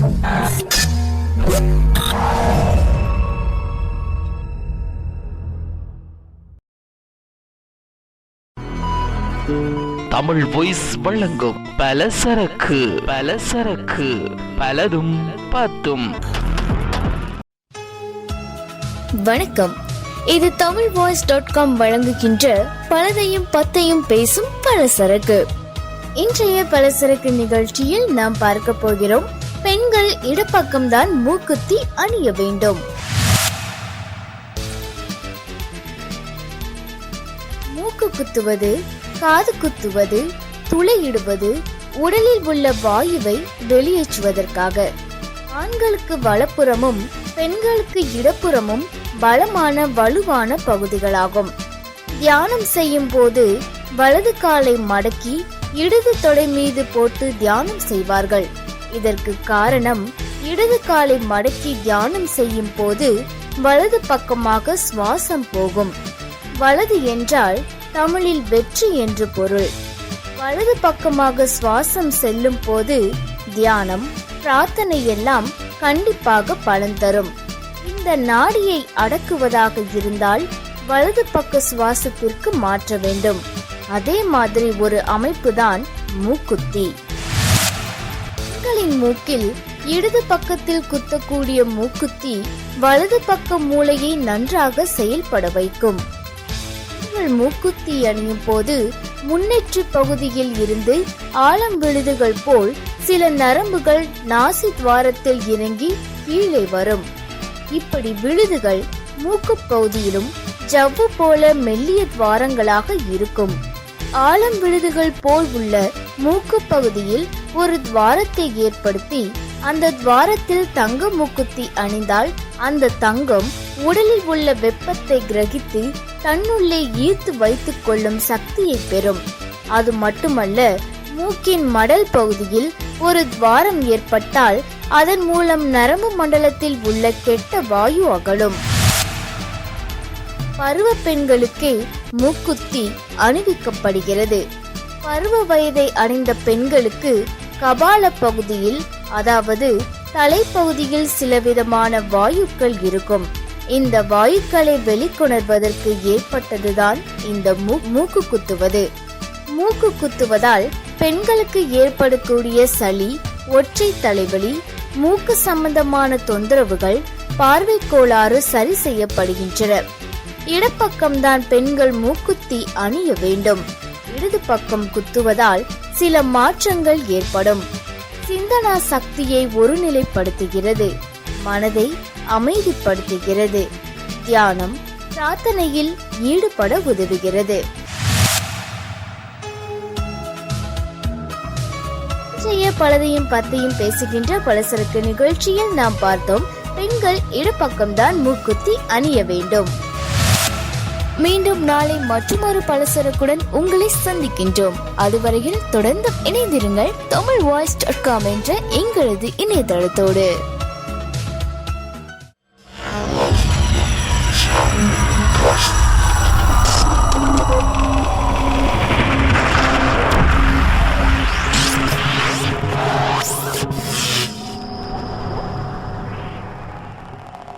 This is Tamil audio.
தமிழ் வாய்ஸ் வழங்கும் பலசரக்கு பலசரக்கு பலதும் பத்தும். வணக்கம். இது தமிழ் வாய்ஸ் டாட் காம் வழங்குகின்ற பலதையும் பத்தையும் பேசும் பலசரக்கு இன்றைய பலசரக்கு நிகழ்ச்சியில் நாம் பார்க்க போகிறோம் பெண்கள் இடப்பக்கம்தான் மூக்குத்தி அணிய வேண்டும். மூக்கு குத்துவது காது குத்துவது துளையிடுவது உடலில் உள்ள வாயுவை வெளியேற்றுவதற்காக. ஆண்களுக்கு வலப்புறமும் பெண்களுக்கு இடப்புறமும் பலமான வலுவான பகுதிகளாகும். தியானம் செய்யும் போது வலது காலை மடக்கி இடது தொடை மீது போட்டு தியானம் செய்வார்கள். இதற்கு காரணம் இடது காலை மடக்கி தியானம் செய்யும் போது வலது பக்கமாக சுவாசம் போகும். வலது என்றால் தமிழில் வெற்றி என்று பொருள். வலது பக்கமாக சுவாசம் செல்லும் போது தியானம் பிரார்த்தனை எல்லாம் கண்டிப்பாக பலன் தரும். இந்த நாடியை அடக்குவதாக இருந்தால் வலது பக்க சுவாசத்திற்கு மாற்ற வேண்டும். அதே மாதிரி ஒரு அமைப்புதான் மூக்குத்தி. பெண்களின் மூக்கில் இடது பக்கத்தில் குத்தக்கூடிய மூக்குத்தி வலது பக்க மூளையை நன்றாக செயல்பட வைக்கும். பெண்கள் மூக்குத்தி அணியும் போது முன்னேற்று பகுதியில் இருந்து ஆழம் விழுதுகள் போல் சில நரம்புகள் நாசி துவாரத்தில் இறங்கி கீழே வரும். இப்படி விழுதுகள் மூக்கு பகுதியிலும் ஜவ்வு போல மெல்லிய துவாரங்களாக இருக்கும். ஆழம் விழுதுகள் போல் உள்ள மூக்கு பகுதியில் ஒரு துவாரத்தை ஏற்படுத்தி அந்த துவாரத்தில் தங்க மூக்குத்தி அணிந்தால் அந்த தங்கம் உடலில் உள்ள வெப்பத்தை கிரகித்து தன்னுள்ளே ஈர்த்து வைத்துக் கொள்ளும் சக்தியை பெறும். அது மட்டுமல்ல மூக்கின் மடல் பகுதியில் ஒரு துவாரம் ஏற்பட்டால் அதன் மூலம் நரம்பு மண்டலத்தில் உள்ள கெட்ட வாயு அகலும். பருவ பெண்களுக்கு மூக்குத்தி அணிவிக்கப்படுகிறது. பருவ வயதை அடைந்த பெண்களுக்கு கபால பகுதியில் அதாவது தலைப்பகுதியில் சில விதமான வாயுக்கள் இருக்கும். இந்த வாயுக்களை வெளிக்கொணர்வதற்கு ஏற்பட்டதுதான் இந்த மூ- மூக்கு குத்துவது. மூக்கு குத்துவதால் பெண்களுக்கு ஏற்படக்கூடிய சளி ஒற்றை தலைவலி மூக்கு சம்பந்தமான தொந்தரவுகள் பார்வை கோளாறு சரி செய்யப்படுகின்றன. இடப்பக்கம்தான் பெண்கள் மூக்குத்தி அணிய வேண்டும். இடது பக்கம் குத்துவதால் சில மாற்றங்கள் ஏற்படும். சிந்தனா சக்தியை ஒருநிலைப்படுத்துகிறது. மனதை அமைதிப்படுத்துகிறது. தியானம் பிரார்த்தனையில் ஈடுபட உதவுகிறது. பலதையும் பத்தையும் பேசுகின்ற பலசரக்கு நிகழ்ச்சியில் நாம் பார்த்தோம் பெண்கள் இடப்பக்கம்தான் மூக்குத்தி அணிய வேண்டும். மீண்டும் நாளை மற்றொரு பலசரக்குடன் உங்களை சந்திக்கின்றோம். அதுவரையில் தொடர்ந்து இணைந்திருங்கள். தமிழ் வாய்ஸ் டாட் காம் என்ற எங்களது இணையதளத்தோடு.